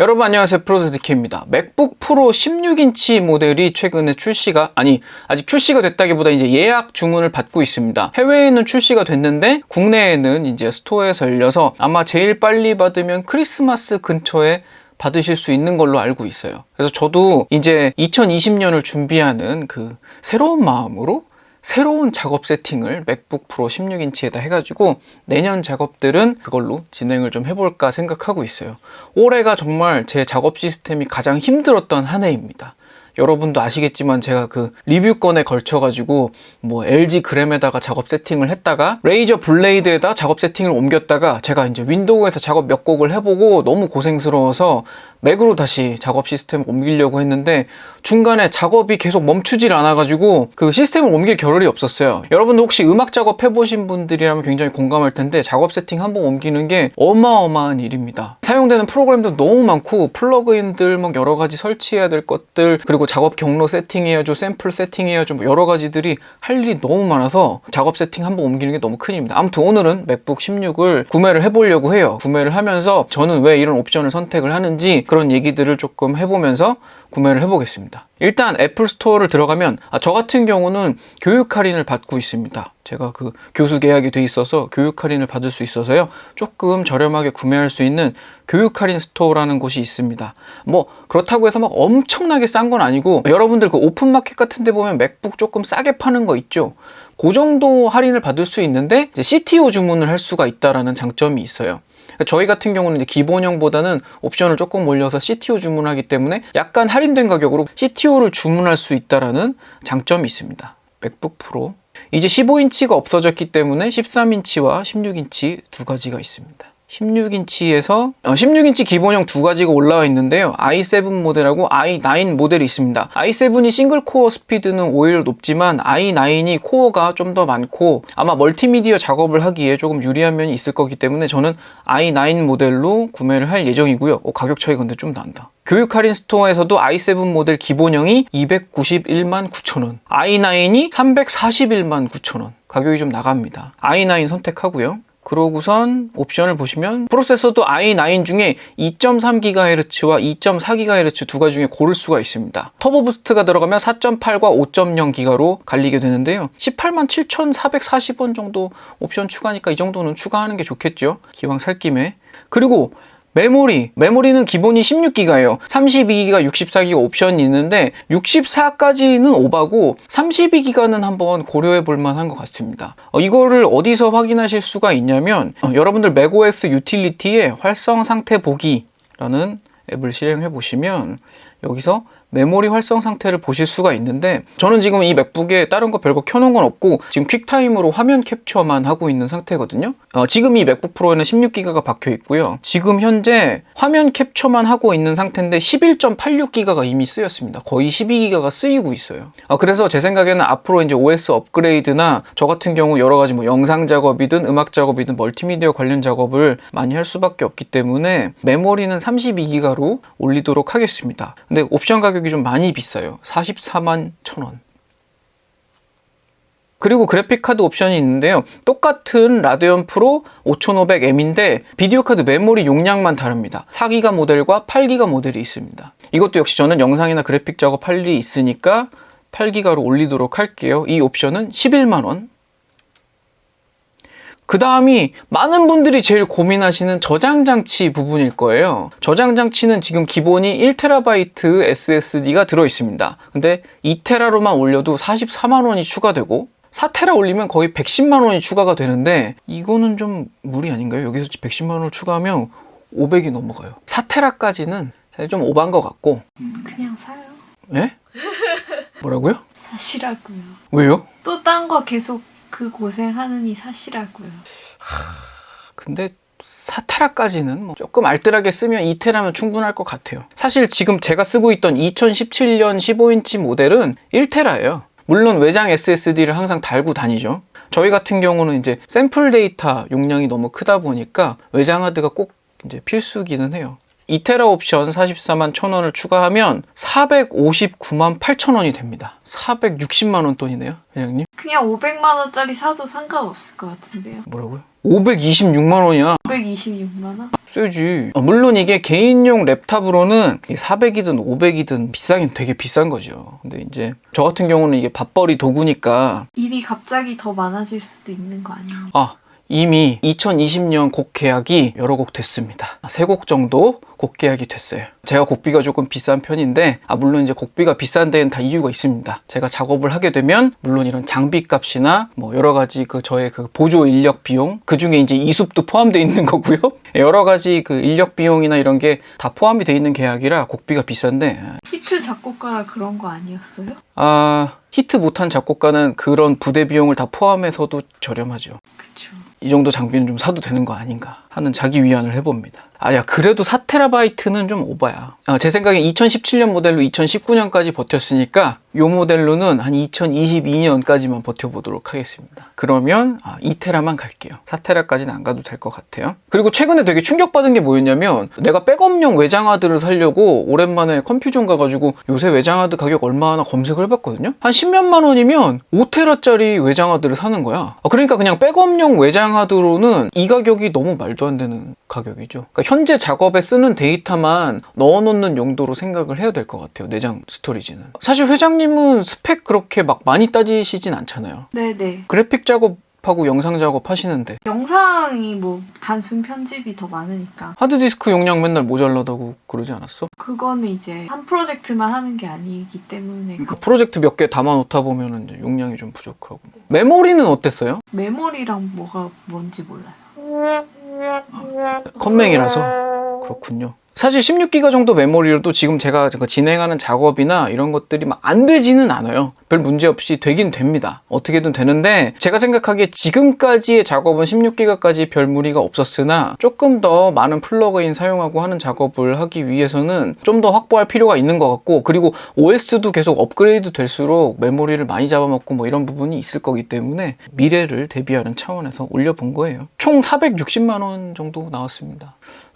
여러분 안녕하세요. 프로스디키입니다. 맥북 프로 16인치 모델이 최근에 출시가 아니 아직 출시가 됐다기보다 이제 예약 주문을 받고 있습니다. 해외에는 출시가 됐는데 국내에는 이제 스토어에서 열려서 아마 제일 빨리 받으면 크리스마스 근처에 받으실 수 있는 걸로 알고 있어요. 그래서 저도 이제 2020년을 준비하는 그 새로운 마음으로 새로운 작업 세팅을 맥북 프로 16인치에다 해가지고 내년 작업들은 그걸로 진행을 좀 해볼까 생각하고 있어요. 올해가 정말 제 작업 시스템이 가장 힘들었던 한 해입니다. 여러분도 아시겠지만 제가 그 리뷰건에 걸쳐가지고 뭐 LG 그램에다가 작업 세팅을 했다가 레이저 블레이드에다 작업 세팅을 옮겼다가 제가 이제 윈도우에서 작업 몇 곡을 해보고 너무 고생스러워서 맥으로 다시 작업 시스템을 옮기려고 했는데 중간에 작업이 계속 멈추질 않아가지고 그 시스템을 옮길 겨를이 없었어요. 여러분들 혹시 음악 작업 해보신 분들이라면 굉장히 공감할 텐데 작업 세팅 한번 옮기는 게 어마어마한 일입니다. 사용되는 프로그램도 너무 많고 플러그인들 막 여러 가지 설치해야 될 것들 그리고 작업 경로 세팅해야죠, 샘플 세팅해야죠, 뭐 여러 가지들이 할 일이 너무 많아서 작업 세팅 한번 옮기는 게 너무 큰 일입니다. 아무튼 오늘은 맥북 16을 구매를 해보려고 해요. 구매를 하면서 저는 왜 이런 옵션을 선택을 하는지 그런 얘기들을 조금 해보면서 구매를 해보겠습니다. 일단 애플 스토어를 들어가면 아, 저 같은 경우는 교육 할인을 받고 있습니다. 제가 그 교수 계약이 돼 있어서 교육 할인을 받을 수 있어서요. 조금 저렴하게 구매할 수 있는 교육 할인 스토어라는 곳이 있습니다. 뭐 그렇다고 해서 막 엄청나게 싼 건 아니고 여러분들 그 오픈 마켓 같은 데 보면 맥북 조금 싸게 파는 거 있죠. 그 정도 할인을 받을 수 있는데 CTO 주문을 할 수가 있다라는 장점이 있어요. 저희 같은 경우는 이제 기본형보다는 옵션을 조금 올려서 CTO 주문하기 때문에 약간 할인된 가격으로 CTO를 주문할 수 있다라는 장점이 있습니다. 맥북 프로. 이제 15인치가 없어졌기 때문에 13인치와 16인치 두 가지가 있습니다. 16인치에서 16인치 기본형 두 가지가 올라와 있는데요. i7 모델하고 i9 모델이 있습니다. i7이 싱글 코어 스피드는 오히려 높지만 i9이 코어가 좀 더 많고 아마 멀티미디어 작업을 하기에 조금 유리한 면이 있을 거기 때문에 저는 i9 모델로 구매를 할 예정이고요. 어, 가격 차이 근데 좀 난다. 교육 할인 스토어에서도 i7 모델 기본형이 291만 9천원, i9이 341만 9천원. 가격이 좀 나갑니다. i9 선택하고요. 그러고선 옵션을 보시면 프로세서도 i9 중에 2.3GHz와 2.4GHz 두 가지 중에 고를 수가 있습니다. 터보 부스트가 들어가면 4.8과 5.0GHz로 갈리게 되는데요. 18만 7,440원 정도 옵션 추가니까 이 정도는 추가하는 게 좋겠죠. 기왕 살 김에. 그리고 메모리, 메모리는 기본이 16기가예요. 32기가, 64기가 옵션이 있는데 64까지는 오바고 32기가는 한번 고려해 볼 만한 것 같습니다. 어, 이거를 어디서 확인하실 수가 있냐면 어, 여러분들 맥OS 유틸리티에 활성 상태 보기라는 앱을 실행해 보시면 여기서 메모리 활성 상태를 보실 수가 있는데 저는 지금 이 맥북에 다른 거 별거 켜놓은 건 없고 지금 퀵타임으로 화면 캡처만 하고 있는 상태거든요. 어, 지금 이 맥북 프로에는 16기가가 박혀 있고요. 지금 현재 화면 캡처만 하고 있는 상태인데 11.86기가가 이미 쓰였습니다. 거의 12기가가 쓰이고 있어요. 어, 그래서 제 생각에는 앞으로 이제 OS 업그레이드나 저 같은 경우 여러 가지 뭐 영상 작업이든 음악 작업이든 멀티미디어 관련 작업을 많이 할 수밖에 없기 때문에 메모리는 32기가로 올리도록 하겠습니다. 근데 옵션 가격 가격이 좀 많이 비싸요. 44만 1천원. 그리고 그래픽카드 옵션이 있는데요. 똑같은 라데온 프로 5500M인데 비디오 카드 메모리 용량만 다릅니다. 4기가 모델과 8기가 모델이 있습니다. 이것도 역시 저는 영상이나 그래픽 작업할 일이 있으니까 8기가로 올리도록 할게요. 이 옵션은 11만원. 그 다음이 많은 분들이 제일 고민하시는 저장 장치 부분일 거예요. 저장 장치는 지금 기본이 1TB SSD가 들어 있습니다. 근데 2TB로만 올려도 44만 원이 추가되고 4테라 올리면 거의 110만 원이 추가가 되는데 이거는 좀 무리 아닌가요? 여기서 110만 원을 추가하면 500이 넘어가요. 4테라까지는 사실 좀 오반 것 같고 그냥 사요. 예? 뭐라고요? 사시라고요. 왜요? 또 딴 거 계속 그 고생하느니 사시라고요. 근데 4테라까지는 뭐 조금 알뜰하게 쓰면 2테라면 충분할 것 같아요. 사실 지금 제가 쓰고 있던 2017년 15인치 모델은 1테라예요. 물론 외장 SSD를 항상 달고 다니죠. 저희 같은 경우는 이제 샘플 데이터 용량이 너무 크다 보니까 외장 하드가 꼭 이제 필수기는 해요. 2테라 옵션 44만 1천원을 추가하면 459만 8천원이 됩니다. 460만 원 돈이네요, 회장님. 그냥 500만 원짜리 사도 상관없을 것 같은데요. 뭐라고요? 526만 원이야. 526만 원? 세지. 어, 물론 이게 개인용 랩탑으로는 400이든 500이든 비싸긴 되게 비싼 거죠. 근데 이제 저 같은 경우는 이게 밥벌이 도구니까 일이 갑자기 더 많아질 수도 있는 거 아니에요? 아 이미 2020년 곡 계약이 여러 곡 됐습니다. 세 곡 정도 곡 계약이 됐어요. 제가 곡비가 조금 비싼 편인데 아 물론 이제 곡비가 비싼 데는 다 이유가 있습니다. 제가 작업을 하게 되면 물론 이런 장비 값이나 뭐 여러 가지 그 저의 그 보조 인력 비용 그 중에 이제 이습도 포함되어 있는 거고요. 여러 가지 그 인력 비용이나 이런 게 다 포함이 돼 있는 계약이라 곡비가 비싼데 히트 작곡가라 그런 거 아니었어요? 아 히트 못한 작곡가는 그런 부대 비용을 다 포함해서도 저렴하죠. 그쵸. 이 정도 장비는 좀 사도 되는 거 아닌가 하는 자기 위안을 해봅니다. 아, 야, 그래도 4테라바이트는 좀 오바야. 아, 제 생각에 2017년 모델로 2019년까지 버텼으니까 요 모델로는 한 2022년까지만 버텨보도록 하겠습니다. 그러면 아, 2테라만 갈게요. 4테라까지는 안 가도 될 것 같아요. 그리고 최근에 되게 충격받은 게 뭐였냐면 내가 백업용 외장하드를 살려고 오랜만에 컴퓨전 가가지고 요새 외장하드 가격 얼마나 검색을 해봤거든요. 한 10몇만 원이면 5테라짜리 외장하드를 사는 거야. 아, 그러니까 그냥 백업용 외장하드로는 이 가격이 너무 말도 안 되는 가격이죠. 그러니까 현재 작업에 쓰는 데이터만 넣어놓는 용도로 생각을 해야 될 것 같아요. 내장 스토리지는. 사실 회장님은 스펙 그렇게 막 많이 따지시진 않잖아요. 네네. 그래픽 작업 하고 영상 작업 하시는데 영상이 뭐 단순 편집이 더 많으니까 하드디스크 용량 맨날 모자라다고 그러지 않았어? 그거는 이제 한 프로젝트만 하는 게 아니기 때문에 그 프로젝트 몇 개 담아 놓다 보면 이제 용량이 좀 부족하고 메모리는 어땠어요? 메모리랑 뭐가 뭔지 몰라요. 컴맹이라서 그렇군요. 사실 16기가 정도 메모리로도 지금 제가 제가 진행하는 작업이나 이런 것들이 막 안 되지는 않아요. 별 문제 없이 되긴 됩니다. 어떻게든 되는데 제가 생각하기에 지금까지의 작업은 16기가까지 별 무리가 없었으나 조금 더 많은 플러그인 사용하고 하는 작업을 하기 위해서는 좀 더 확보할 필요가 있는 것 같고 그리고 OS도 계속 업그레이드 될수록 메모리를 많이 잡아먹고 뭐 이런 부분이 있을 거기 때문에 미래를 대비하는 차원에서 올려본 거예요. 총 460만 원 정도 나왔습니다.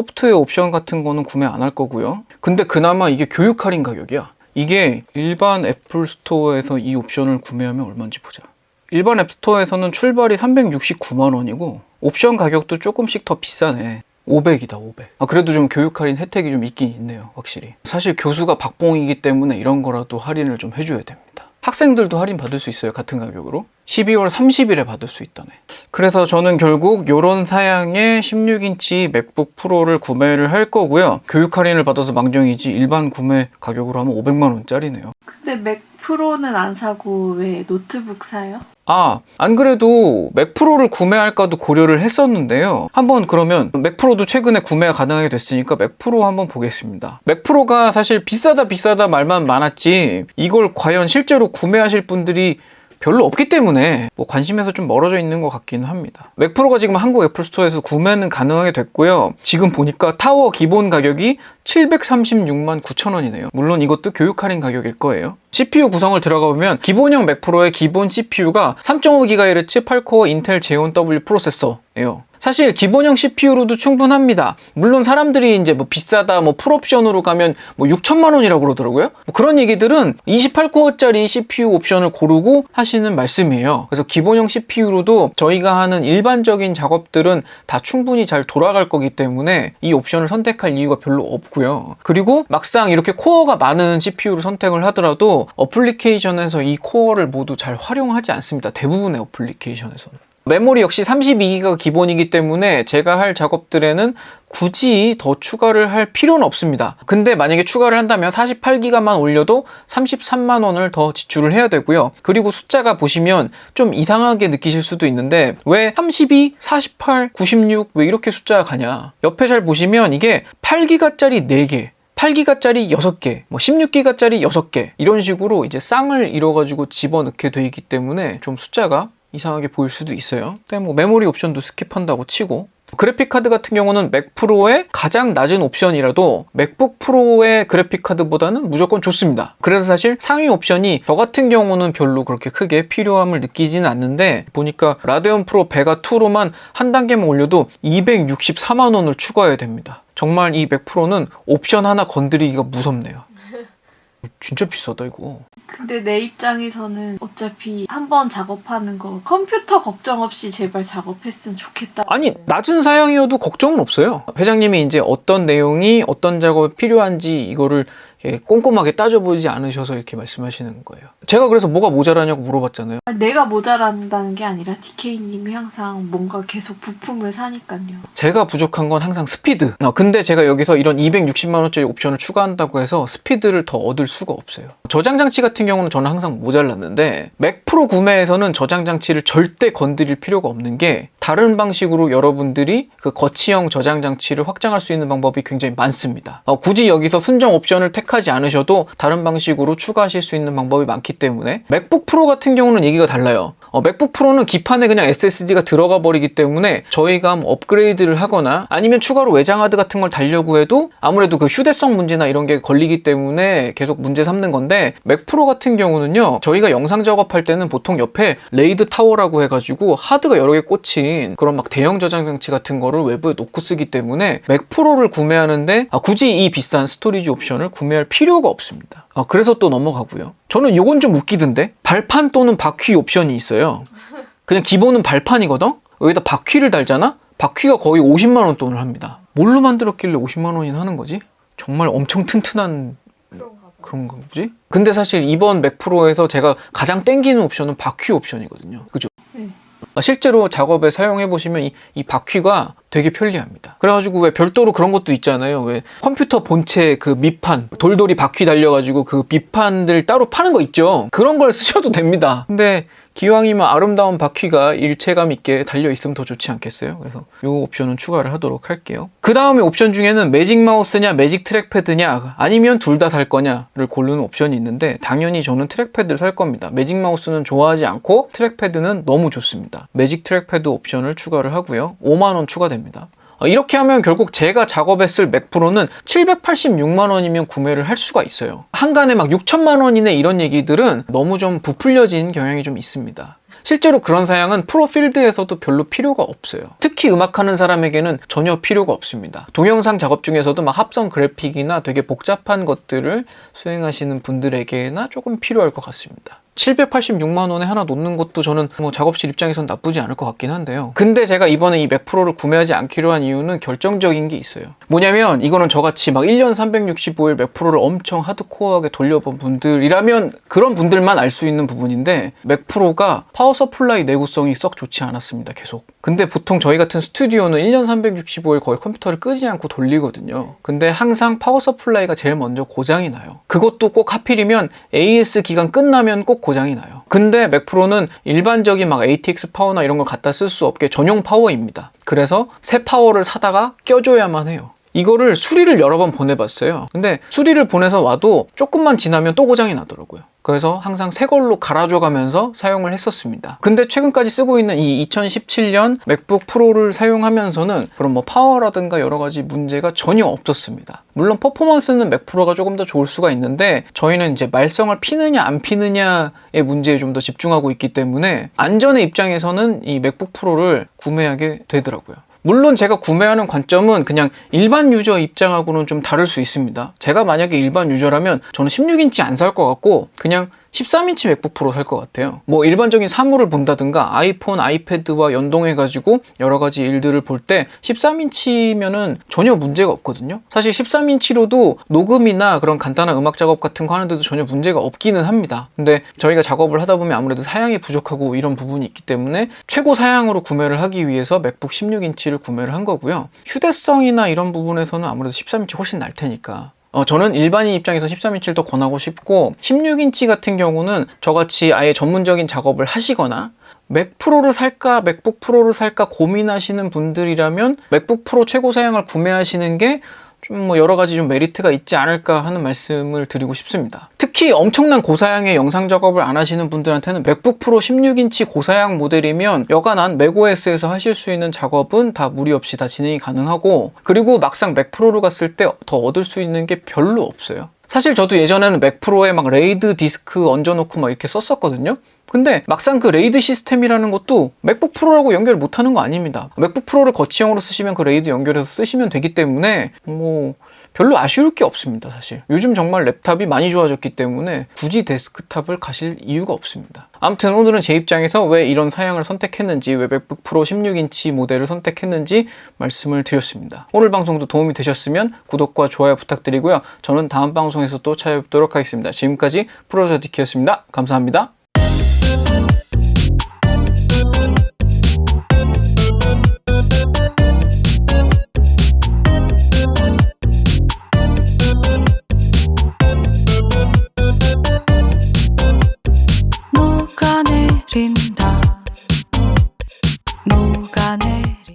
소프트웨어 옵션 같은 거는 구매 안 할 거고요. 근데 그나마 이게 교육 할인 가격이야. 이게 일반 애플 스토어에서 이 옵션을 구매하면 얼마인지 보자. 일반 앱스토어에서는 출발이 369만 원이고 옵션 가격도 조금씩 더 비싸네. 500이다, 500. 아, 그래도 좀 교육 할인 혜택이 좀 있긴 있네요, 확실히. 사실 교수가 박봉이기 때문에 이런 거라도 할인을 좀 해줘야 됩니다. 학생들도 할인 받을 수 있어요, 같은 가격으로. 12월 30일에 받을 수 있다네. 그래서 저는 결국 요런 사양의 16인치 맥북 프로를 구매를 할 거고요. 교육 할인을 받아서 망정이지 일반 구매 가격으로 하면 500만 원짜리네요. 근데 맥 프로는 안 사고 왜 노트북 사요? 아, 안 그래도 맥 프로를 구매할까도 고려를 했었는데요. 한번 그러면 맥 프로도 최근에 구매가 가능하게 됐으니까 맥 프로 한번 보겠습니다. 맥 프로가 사실 비싸다 비싸다 말만 많았지 이걸 과연 실제로 구매하실 분들이 별로 없기 때문에 뭐 관심에서 좀 멀어져 있는 것 같기는 합니다. 맥 프로가 지금 한국 애플 스토어에서 구매는 가능하게 됐고요. 지금 보니까 타워 기본 가격이 736만 9천 원이네요. 물론 이것도 교육 할인 가격일 거예요. CPU 구성을 들어가 보면 기본형 맥 프로의 기본 CPU가 3.5GHz 8코어 인텔 제온 W 프로세서예요. 사실 기본형 CPU로도 충분합니다. 물론 사람들이 이제 뭐 비싸다, 뭐 풀옵션으로 가면 뭐 6천만 원이라고 그러더라고요. 뭐 그런 얘기들은 28코어짜리 CPU 옵션을 고르고 하시는 말씀이에요. 그래서 기본형 CPU로도 저희가 하는 일반적인 작업들은 다 충분히 잘 돌아갈 거기 때문에 이 옵션을 선택할 이유가 별로 없고요. 그리고 막상 이렇게 코어가 많은 CPU를 선택을 하더라도 어플리케이션에서 이 코어를 모두 잘 활용하지 않습니다. 대부분의 어플리케이션에서는. 메모리 역시 32기가 기본이기 때문에 제가 할 작업들에는 굳이 더 추가를 할 필요는 없습니다. 근데 만약에 추가를 한다면 48기가만 올려도 33만 원을 더 지출을 해야 되고요. 그리고 숫자가 보시면 좀 이상하게 느끼실 수도 있는데 왜 32, 48, 96 왜 이렇게 숫자가 가냐? 옆에 잘 보시면 이게 8기가짜리 4개, 8기가짜리 6개, 뭐 16기가짜리 6개 이런 식으로 이제 쌍을 이뤄가지고 집어넣게 돼 있기 때문에 좀 숫자가 이상하게 보일 수도 있어요. 근데 뭐 메모리 옵션도 스킵한다고 치고 그래픽 카드 같은 경우는 맥 프로의 가장 낮은 옵션이라도 맥북 프로의 그래픽 카드보다는 무조건 좋습니다. 그래서 사실 상위 옵션이 저 같은 경우는 별로 그렇게 크게 필요함을 느끼지는 않는데 보니까 라데온 프로 베가 2로만 한 단계만 올려도 264만 원을 추가해야 됩니다. 정말 이 맥 프로는 옵션 하나 건드리기가 무섭네요. 진짜 비싸다 이거. 근데 내 입장에서는 어차피 한 번 작업하는 거 컴퓨터 걱정 없이 제발 작업했으면 좋겠다. 아니 낮은 사양이어도 걱정은 없어요. 회장님이 이제 어떤 내용이 어떤 작업이 필요한지 이거를 꼼꼼하게 따져보지 않으셔서 이렇게 말씀하시는 거예요. 제가 그래서 뭐가 모자라냐고 물어봤잖아요. 아니, 내가 모자란다는 게 아니라 DK님이 항상 뭔가 계속 부품을 사니까요. 제가 부족한 건 항상 스피드. 어, 근데 제가 여기서 이런 260만 원짜리 옵션을 추가한다고 해서 스피드를 더 얻을 수가 없어요. 저장 장치 같은 경우는 저는 항상 모자랐는데 맥 프로 구매에서는 저장 장치를 절대 건드릴 필요가 없는 게 다른 방식으로 여러분들이 그 거치형 저장 장치를 확장할 수 있는 방법이 굉장히 많습니다. 어, 굳이 여기서 순정 옵션을 택하 지 않으셔도 다른 방식으로 추가하실 수 있는 방법이 많기 때문에 맥북 프로 같은 경우는 얘기가 달라요. 어, 맥북 프로는 기판에 그냥 SSD가 들어가 버리기 때문에 저희가 뭐 업그레이드를 하거나 아니면 추가로 외장 하드 같은 걸 달려고 해도 아무래도 그 휴대성 문제나 이런 게 걸리기 때문에 계속 문제 삼는 건데 맥 프로 같은 경우는요 저희가 영상 작업할 때는 보통 옆에 레이드 타워라고 해가지고 하드가 여러 개 꽂힌 그런 막 대형 저장 장치 같은 거를 외부에 놓고 쓰기 때문에 맥 프로를 구매하는데 아, 굳이 이 비싼 스토리지 옵션을 구매 할 필요가 없습니다. 아, 그래서 또 넘어가고요. 저는 요건 좀 웃기던데 발판 또는 바퀴 옵션이 있어요. 그냥 기본은 발판이거든? 여기다 바퀴를 달잖아? 바퀴가 거의 50만 원 돈을 합니다. 뭘로 만들었길래 50만 원이나 하는 거지? 정말 엄청 튼튼한 그런가 보지? 근데 사실 이번 맥 프로에서 제가 가장 땡기는 옵션은 바퀴 옵션이거든요. 그죠? 네. 아, 실제로 작업에 사용해 보시면 이, 이 바퀴가 되게 편리합니다. 그래가지고 왜 별도로 그런 것도 있잖아요. 왜 컴퓨터 본체 그 밑판 돌돌이 바퀴 달려가지고 그 밑판들 따로 파는 거 있죠. 그런 걸 쓰셔도 됩니다. 근데 기왕이면 아름다운 바퀴가 일체감 있게 달려 있으면 더 좋지 않겠어요? 그래서 이 옵션은 추가를 하도록 할게요. 그 다음에 옵션 중에는 매직 마우스냐 매직 트랙패드냐 아니면 둘 다 살 거냐를 고르는 옵션이 있는데 당연히 저는 트랙패드를 살 겁니다. 매직 마우스는 좋아하지 않고 트랙패드는 너무 좋습니다. 매직 트랙패드 옵션을 추가를 하고요. 5만 원 추가됩니다. 어, 이렇게 하면 결국 제가 작업했을 맥 프로는 786만 원이면 구매를 할 수가 있어요. 한간에 막 6천만 원이네 이런 얘기들은 너무 좀 부풀려진 경향이 좀 있습니다. 실제로 그런 사양은 프로필드에서도 별로 필요가 없어요. 특히 음악하는 사람에게는 전혀 필요가 없습니다. 동영상 작업 중에서도 막 합성 그래픽이나 되게 복잡한 것들을 수행하시는 분들에게나 조금 필요할 것 같습니다. 786만 원에 하나 놓는 것도 저는 뭐 작업실 입장에선 나쁘지 않을 것 같긴 한데요. 근데 제가 이번에 이 맥 프로를 구매하지 않기로 한 이유는 결정적인 게 있어요. 뭐냐면 이거는 저같이 막 1년 365일 맥 프로를 엄청 하드코어하게 돌려본 분들이라면 그런 분들만 알 수 있는 부분인데 맥 프로가 파워 서플라이 내구성이 썩 좋지 않았습니다. 계속. 근데 보통 저희 같은 스튜디오는 1년 365일 거의 컴퓨터를 끄지 않고 돌리거든요. 근데 항상 파워 서플라이가 제일 먼저 고장이 나요. 그것도 꼭 하필이면 AS 기간 끝나면 꼭 고장이 나요. 근데 맥 프로는 일반적인 막 ATX 파워나 이런 걸 갖다 쓸 수 없게 전용 파워입니다. 그래서 새 파워를 사다가 껴줘야만 해요. 이거를 수리를 여러 번 보내봤어요. 근데 수리를 보내서 와도 조금만 지나면 또 고장이 나더라고요. 그래서 항상 새 걸로 갈아줘 가면서 사용을 했었습니다. 근데 최근까지 쓰고 있는 이 2017년 맥북 프로를 사용하면서는 그런 뭐 파워라든가 여러 가지 문제가 전혀 없었습니다. 물론 퍼포먼스는 맥 프로가 조금 더 좋을 수가 있는데 저희는 이제 말썽을 피느냐 안 피느냐의 문제에 좀 더 집중하고 있기 때문에 안전의 입장에서는 이 맥북 프로를 구매하게 되더라고요. 물론 제가 구매하는 관점은 그냥 일반 유저 입장하고는 좀 다를 수 있습니다. 제가 만약에 일반 유저라면 저는 16인치 안 살 것 같고 그냥 13인치 맥북 프로 살 것 같아요. 뭐 일반적인 사물을 본다든가 아이폰, 아이패드와 연동해가지고 여러 가지 일들을 볼 때 13인치면은 전혀 문제가 없거든요. 사실 13인치로도 녹음이나 그런 간단한 음악 작업 같은 거 하는데도 전혀 문제가 없기는 합니다. 근데 저희가 작업을 하다 보면 아무래도 사양이 부족하고 이런 부분이 있기 때문에 최고 사양으로 구매를 하기 위해서 맥북 16인치를 구매를 한 거고요. 휴대성이나 이런 부분에서는 아무래도 13인치 훨씬 날 테니까 어, 저는 일반인 입장에서 13인치를 더 권하고 싶고 16인치 같은 경우는 저같이 아예 전문적인 작업을 하시거나 맥 프로를 살까 맥북 프로를 살까 고민하시는 분들이라면 맥북 프로 최고 사양을 구매하시는 게 좀 뭐 여러 가지 좀 메리트가 있지 않을까 하는 말씀을 드리고 싶습니다. 특히 엄청난 고사양의 영상 작업을 안 하시는 분들한테는 맥북 프로 16인치 고사양 모델이면 여간한 맥OS에서 하실 수 있는 작업은 다 무리 없이 다 진행이 가능하고 그리고 막상 맥 프로로 갔을 때 더 얻을 수 있는 게 별로 없어요. 사실 저도 예전에는 맥 프로에 막 레이드 디스크 얹어놓고 막 이렇게 썼었거든요. 근데 막상 그 레이드 시스템이라는 것도 맥북 프로라고 연결 못하는 거 아닙니다. 맥북 프로를 거치형으로 쓰시면 그 레이드 연결해서 쓰시면 되기 때문에 뭐 별로 아쉬울 게 없습니다, 사실. 요즘 정말 랩탑이 많이 좋아졌기 때문에 굳이 데스크탑을 가실 이유가 없습니다. 아무튼 오늘은 제 입장에서 왜 이런 사양을 선택했는지, 왜 맥북 프로 16인치 모델을 선택했는지 말씀을 드렸습니다. 오늘 방송도 도움이 되셨으면 구독과 좋아요 부탁드리고요. 저는 다음 방송에서 또 찾아뵙도록 하겠습니다. 지금까지 프로저디키였습니다. 감사합니다.